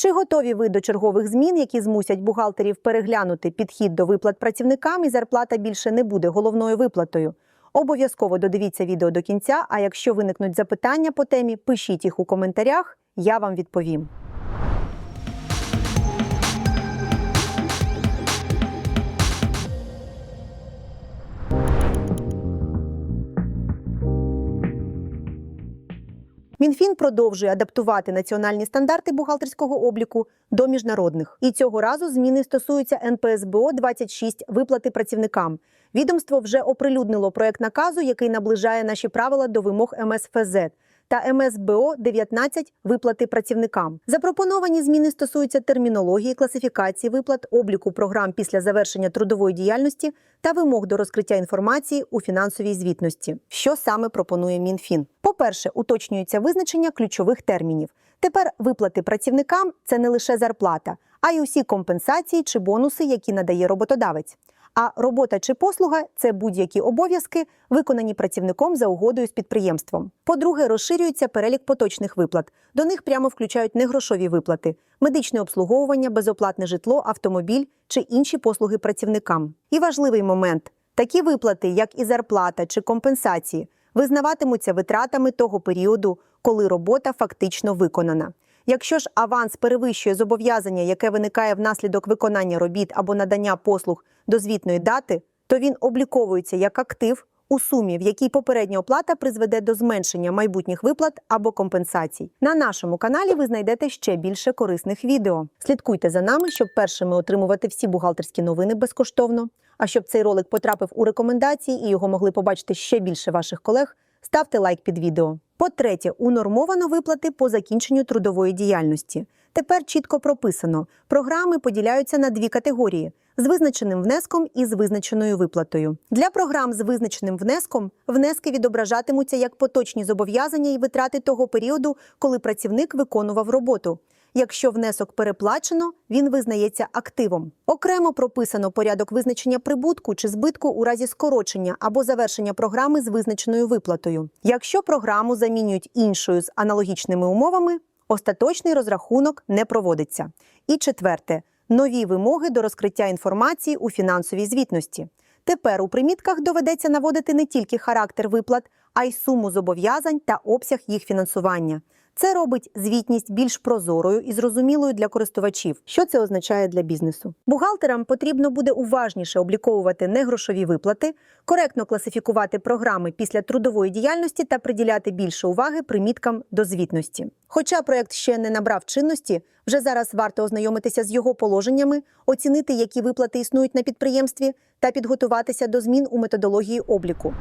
Чи готові ви до чергових змін, які змусять бухгалтерів переглянути підхід до виплат працівникам, і зарплата більше не буде головною виплатою? Обов'язково додивіться відео до кінця. А якщо виникнуть запитання по темі, пишіть їх у коментарях, я вам відповім. Мінфін продовжує адаптувати національні стандарти бухгалтерського обліку до міжнародних. І цього разу зміни стосуються НПСБО 26 виплати працівникам. Відомство вже оприлюднило проект наказу, який наближає наші правила до вимог МСФЗ. Та МСБО 19 виплати працівникам. Запропоновані зміни стосуються термінології, класифікації виплат, обліку програм після завершення трудової діяльності та вимог до розкриття інформації у фінансовій звітності. Що саме пропонує МінФін? По-перше, уточнюється визначення ключових термінів. Тепер виплати працівникам це не лише зарплата, а й усі компенсації чи бонуси, які надає роботодавець. А робота чи послуга це будь-які обов'язки, виконані працівником за угодою з підприємством. По-друге, розширюється перелік поточних виплат. До них прямо включають негрошові виплати, медичне обслуговування, безоплатне житло, автомобіль чи інші послуги працівникам. І важливий момент: такі виплати, як і зарплата чи компенсації, визнаватимуться витратами того періоду, коли робота фактично виконана. Якщо ж аванс перевищує зобов'язання, яке виникає внаслідок виконання робіт або надання послуг до звітної дати, то він обліковується як актив у сумі, в якій попередня оплата призведе до зменшення майбутніх виплат або компенсацій. На нашому каналі ви знайдете ще більше корисних відео. Слідкуйте за нами, щоб першими отримувати всі бухгалтерські новини безкоштовно. А щоб цей ролик потрапив у рекомендації і його могли побачити ще більше ваших колег, ставте лайк під відео. По-третє, унормовано виплати по закінченню трудової діяльності. Тепер чітко прописано: програми поділяються на дві категорії: з визначеним внеском і з визначеною виплатою. Для програм з визначеним внеском внески відображатимуться як поточні зобов'язання і витрати того періоду, коли працівник виконував роботу. Якщо внесок переплачено, він визнається активом. Окремо прописано порядок визначення прибутку чи збитку у разі скорочення або завершення програми з визначеною виплатою. Якщо програму замінюють іншою з аналогічними умовами, остаточний розрахунок не проводиться. І четверте нові вимоги до розкриття інформації у фінансовій звітності. Тепер у примітках доведеться наводити не тільки характер виплат, а й суму зобов'язань та обсяг їх фінансування. Це робить звітність більш прозорою і зрозумілою для користувачів. Що це означає для бізнесу? Бухгалтерам потрібно буде уважніше обліковувати негрошові виплати, коректно класифікувати програми після трудової діяльності та приділяти більше уваги приміткам до звітності. Хоча проект ще не набрав чинності, вже зараз варто ознайомитися з його положеннями, оцінити, які виплати існують на підприємстві, та підготуватися до змін у методології обліку.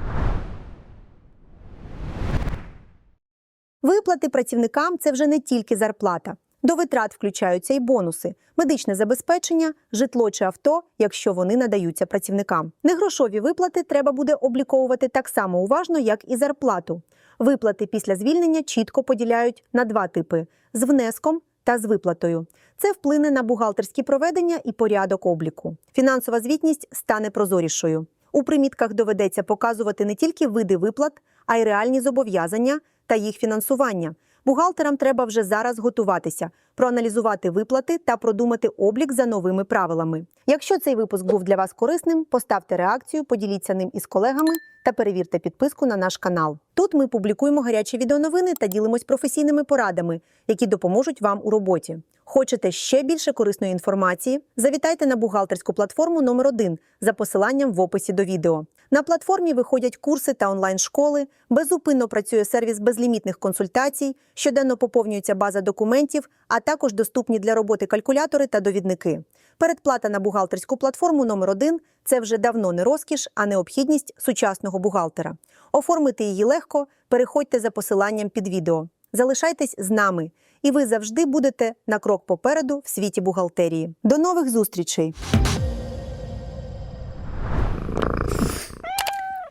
Виплати працівникам це вже не тільки зарплата. До витрат включаються й бонуси, медичне забезпечення, житло чи авто, якщо вони надаються працівникам. Негрошові виплати треба буде обліковувати так само уважно, як і зарплату. Виплати після звільнення чітко поділяють на два типи: з внеском та з виплатою. Це вплине на бухгалтерські проведення і порядок обліку. Фінансова звітність стане прозорішою. У примітках доведеться показувати не тільки види виплат, а й реальні зобов'язання та їх фінансування. Бухгалтерам треба вже зараз готуватися, проаналізувати виплати та продумати облік за новими правилами. Якщо цей випуск був для вас корисним, поставте реакцію, поділіться ним із колегами та перевірте підписку на наш канал. Тут ми публікуємо гарячі відеоновини та ділимось професійними порадами, які допоможуть вам у роботі. Хочете ще більше корисної інформації? Завітайте на бухгалтерську платформу номер 1 за посиланням в описі до відео. На платформі виходять курси та онлайн-школи, безупинно працює сервіс безлімітних консультацій, щоденно поповнюється база документів, а також доступні для роботи калькулятори та довідники. Передплата на бухгалтерську платформу номер 1 це вже давно не розкіш, а необхідність сучасного бухгалтера. Оформити її легко, переходьте за посиланням під відео. Залишайтесь з нами, і ви завжди будете на крок попереду в світі бухгалтерії. До нових зустрічей!